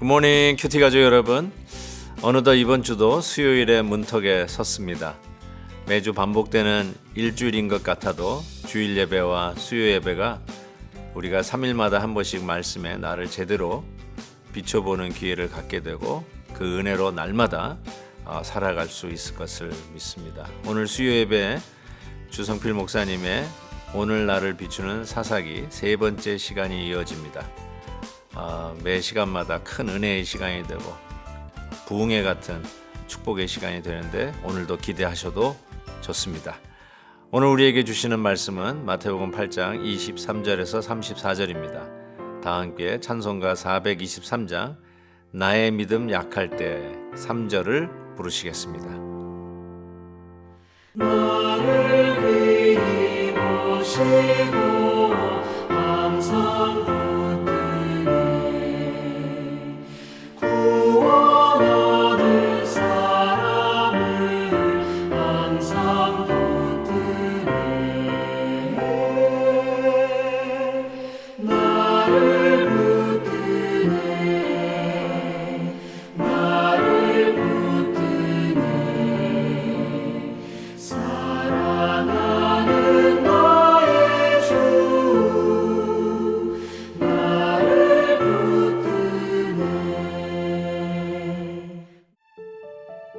굿모닝 큐티 가족 여러분. 어느덧 이번 주도 수요일의 문턱에 섰습니다. 매주 반복되는 일주일인 것 같아도 주일 예배와 수요 예배가 우리가 3일마다 한 번씩 말씀에 나를 제대로 비춰보는 기회를 갖게 되고 그 은혜로 날마다 어, 살아갈 수 있을 것을 믿습니다. 오늘 수요 예배 주성필 목사님의 오늘 나를 비추는 사사기 세 번째 시간이 이어집니다. 아, 매 시간마다 큰 은혜의 시간이 되고 부흥회 같은 축복의 시간이 되는데 오늘도 기대하셔도 좋습니다. 오늘 우리에게 주시는 말씀은 마태복음 8장 23절에서 34절입니다. 다 함께 찬송가 423장 나의 믿음 약할 때 3절을 부르시겠습니다.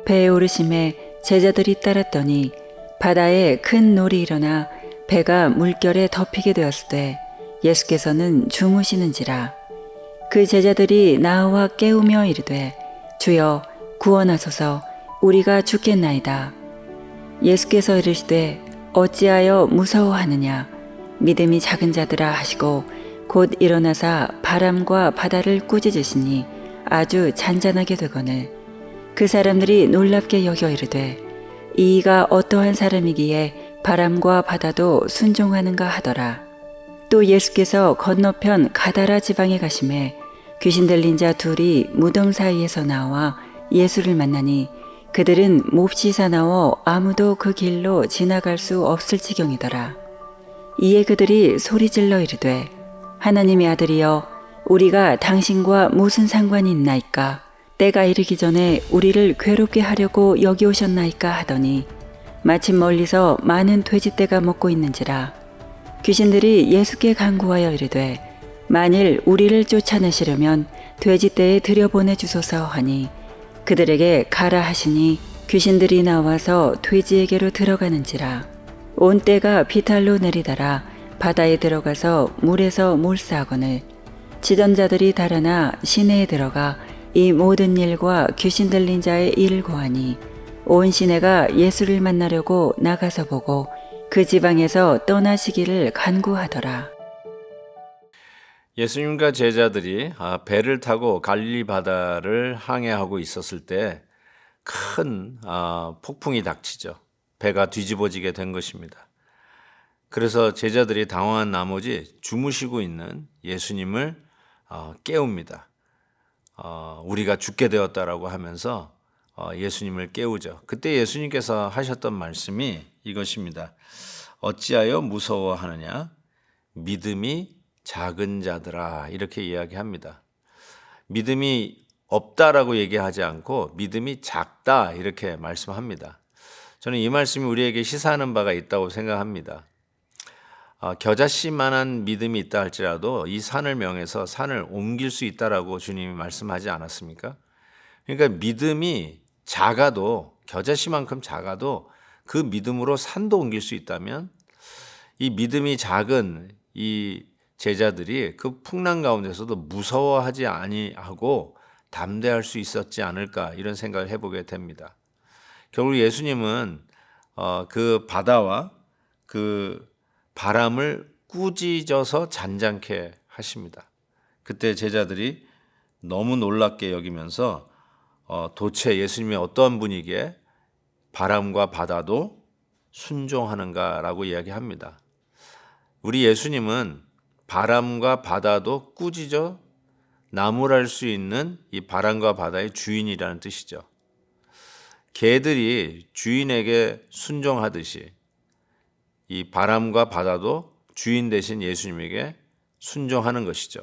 배에 오르심에 제자들이 따랐더니 바다에 큰 놀이 일어나 배가 물결에 덮이게 되었을 때 예수께서는 주무시는지라. 그 제자들이 나와 깨우며 이르되 주여 구원하소서. 우리가 죽겠나이다. 예수께서 이르시되 어찌하여 무서워하느냐? 믿음이 작은 자들아 하시고 곧 일어나사 바람과 바다를 꾸짖으시니 아주 잔잔하게 되거늘 그 사람들이 놀랍게 여겨 이르되 이가 어떠한 사람이기에 바람과 바다도 순종하는가 하더라. 또 예수께서 건너편 가다라 지방에 가심에 귀신 들린 자 둘이 무덤 사이에서 나와 예수를 만나니 그들은 몹시 사나워 아무도 그 길로 지나갈 수 없을 지경이더라. 이에 그들이 소리질러 이르되 하나님의 아들이여 우리가 당신과 무슨 상관이 있나이까 때가 이르기 전에 우리를 괴롭게 하려고 여기 오셨나이까 하더니 마침 멀리서 많은 돼지떼가 먹고 있는지라 귀신들이 예수께 간구하여 이르되 만일 우리를 쫓아내시려면 돼지떼에 들여보내 주소서 하니 그들에게 가라 하시니 귀신들이 나와서 돼지에게로 들어가는지라. 온 때가 비탈로 내리다라. 바다에 들어가서 물에서 몰사하거늘 지전자들이 달아나 시내에 들어가 이 모든 일과 귀신 들린 자의 일을 고하니 온 시내가 예수를 만나려고 나가서 보고 그 지방에서 떠나시기를 간구하더라. 예수님과 제자들이 아, 배를 타고 갈릴리 바다를 항해하고 있었을 때큰 아, 폭풍이 닥치죠. 배가 뒤집어지게 된 것입니다. 그래서 제자들이 당황한 나머지 주무시고 있는 예수님을 어, 깨웁니다. 어, 우리가 죽게 되었다라고 하면서 어, 예수님을 깨우죠. 그때 예수님께서 하셨던 말씀이 이것입니다. 어찌하여 무서워하느냐? 믿음이 작은 자들아 이렇게 이야기합니다. 믿음이 없다라고 얘기하지 않고 믿음이 작다 이렇게 말씀합니다. 저는 이 말씀이 우리에게 시사하는 바가 있다고 생각합니다. 어, 겨자씨만한 믿음이 있다 할지라도 이 산을 명해서 산을 옮길 수 있다라고 주님이 말씀하지 않았습니까? 그러니까 믿음이 작아도 겨자씨만큼 작아도 그 믿음으로 산도 옮길 수 있다면 이 믿음이 작은 이 제자들이 그 풍랑 가운데서도 무서워하지 아니하고 담대할 수 있었지 않을까 이런 생각을 해보게 됩니다. 결국 예수님은 어, 그 바다와 그 바람을 꾸짖어서 잔잔케 하십니다. 그때 제자들이 너무 놀랍게 여기면서 어, 도체 예수님이 어떠한 분이기에 바람과 바다도 순종하는가라고 이야기합니다. 우리 예수님은 바람과 바다도 꾸짖어 나무랄 수 있는 이 바람과 바다의 주인이라는 뜻이죠. 개들이 주인에게 순종하듯이 이 바람과 바다도 주인 대신 예수님에게 순종하는 것이죠.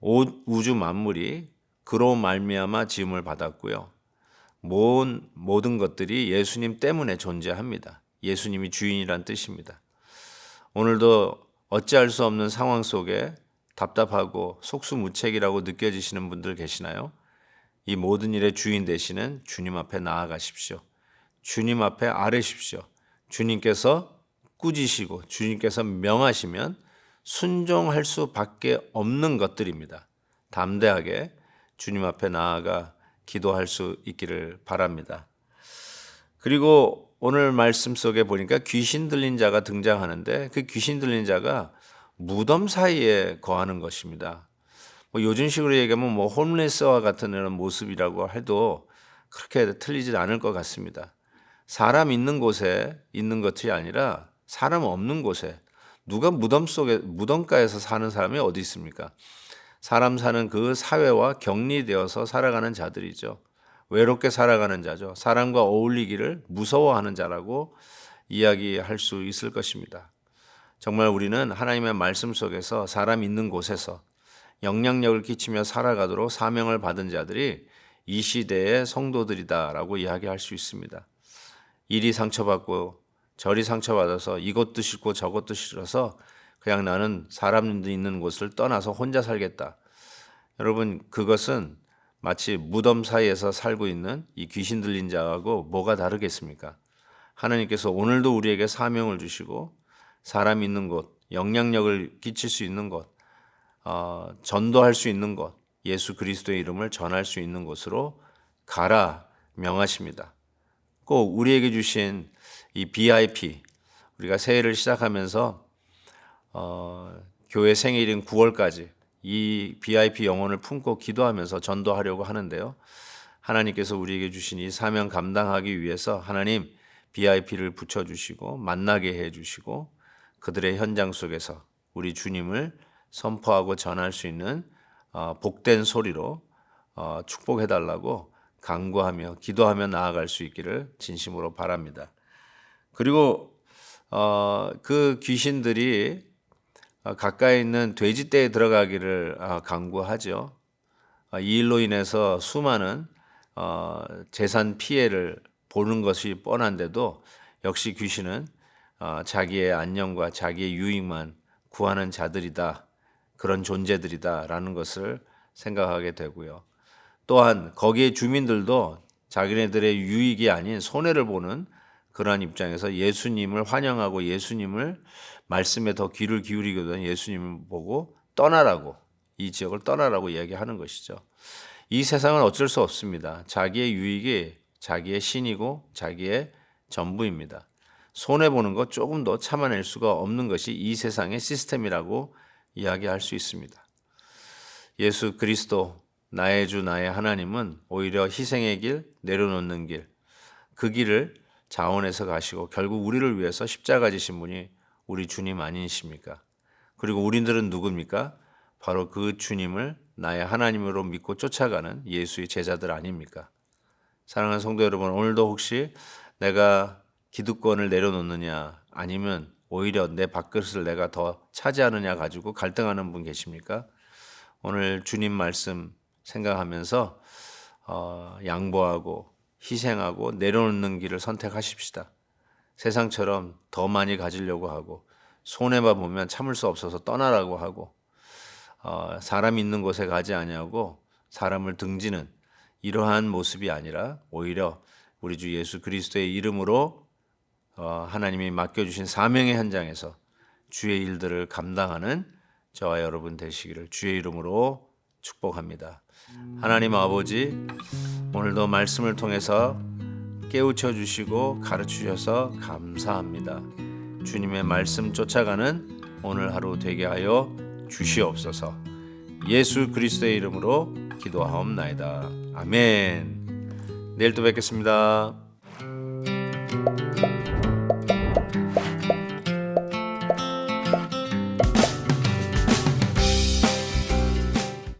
온 우주 만물이 그로 말미암아 지음을 받았고요. 모든 모든 것들이 예수님 때문에 존재합니다. 예수님이 주인이란 뜻입니다. 오늘도 어찌할 수 없는 상황 속에 답답하고 속수무책이라고 느껴지시는 분들 계시나요? 이 모든 일의 주인 되시는 주님 앞에 나아가십시오. 주님 앞에 아뢰십시오. 주님께서 꾸짖으시고 주님께서 명하시면 순종할 수밖에 없는 것들입니다. 담대하게 주님 앞에 나아가 기도할 수 있기를 바랍니다. 그리고 오늘 말씀 속에 보니까 귀신 들린 자가 등장하는데 그 귀신 들린 자가 무덤 사이에 거하는 것입니다. 뭐 요즘식으로 얘기하면 뭐 홈레스와 같은 이런 모습이라고 해도 그렇게 틀리지 않을 것 같습니다. 사람 있는 곳에 있는 것이 아니라 사람 없는 곳에 누가 무덤 속에 무덤가에서 사는 사람이 어디 있습니까? 사람 사는 그 사회와 격리되어서 살아가는 자들이죠. 외롭게 살아가는 자죠. 사람과 어울리기를 무서워하는 자라고 이야기할 수 있을 것입니다. 정말 우리는 하나님의 말씀 속에서 사람 있는 곳에서 영향력을 끼치며 살아가도록 사명을 받은 자들이 이 시대의 성도들이다라고 이야기할 수 있습니다. 일이 상처받고 저리 상처받아서 이것도 싫고 저것도 싫어서 그냥 나는 사람들 있는 곳을 떠나서 혼자 살겠다. 여러분 그것은 마치 무덤 사이에서 살고 있는 이 귀신 들린 자하고 뭐가 다르겠습니까? 하나님께서 오늘도 우리에게 사명을 주시고 사람 있는 곳, 영향력을 끼칠 수 있는 곳, 어, 전도할 수 있는 곳, 예수 그리스도의 이름을 전할 수 있는 곳으로 가라 명하십니다. 꼭 우리에게 주신 이 BIP 우리가 새해를 시작하면서 어, 교회 생일인 9월까지 이 BIP 영혼을 품고 기도하면서 전도하려고 하는데요. 하나님께서 우리에게 주신 이 사명 감당하기 위해서 하나님 BIP를 붙여주시고 만나게 해주시고 그들의 현장 속에서 우리 주님을 선포하고 전할 수 있는 어, 복된 소리로 어, 축복해달라고 간구하며 기도하며 나아갈 수 있기를 진심으로 바랍니다. 그리고 어, 그 귀신들이 어, 가까이 있는 돼지떼에 들어가기를 아, 강구하죠. 아, 이 일로 인해서 수많은 어, 재산 피해를 보는 것이 뻔한데도 역시 귀신은 어, 자기의 안녕과 자기의 유익만 구하는 자들이다. 그런 존재들이다라는 것을 생각하게 되고요. 또한 거기에 주민들도 자기네들의 유익이 아닌 손해를 보는 그러한 입장에서 예수님을 환영하고 예수님을 말씀에 더 귀를 기울이거든 예수님을 보고 떠나라고 이 지역을 떠나라고 이야기하는 것이죠. 이 세상은 어쩔 수 없습니다. 자기의 유익이 자기의 신이고 자기의 전부입니다. 손해 보는 것 조금 더 참아낼 수가 없는 것이 이 세상의 시스템이라고 이야기할 수 있습니다. 예수 그리스도 나의 주 나의 하나님은 오히려 희생의 길, 내려놓는 길, 그 길을 자원해서 가시고 결국 우리를 위해서 십자가 지신 분이 우리 주님 아니십니까? 그리고 우리들은 누굽니까? 바로 그 주님을 나의 하나님으로 믿고 쫓아가는 예수의 제자들 아닙니까? 사랑하는 성도 여러분, 오늘도 혹시 내가 기득권을 내려놓느냐 아니면 오히려 내 밥그릇을 내가 더 차지하느냐 가지고 갈등하는 분 계십니까? 오늘 주님 말씀 생각하면서 어, 양보하고 희생하고 내려놓는 길을 선택하십시다. 세상처럼 더 많이 가지려고 하고 손해만 보면 참을 수 없어서 떠나라고 하고 어, 사람 있는 곳에 가지 아니하고 사람을 등지는 이러한 모습이 아니라 오히려 우리 주 예수 그리스도의 이름으로 어, 하나님이 맡겨주신 사명의 현장에서 주의 일들을 감당하는 저와 여러분 되시기를 주의 이름으로 축복합니다. 하나님 아버지 오늘도 말씀을 통해서 깨우쳐 주시고 가르쳐 주셔서 감사합니다. 주님의 말씀 쫓아가는 오늘 하루 되게 하여 주시옵소서. 예수 그리스도의 이름으로 기도하옵나이다. 아멘. 내일 또 뵙겠습니다.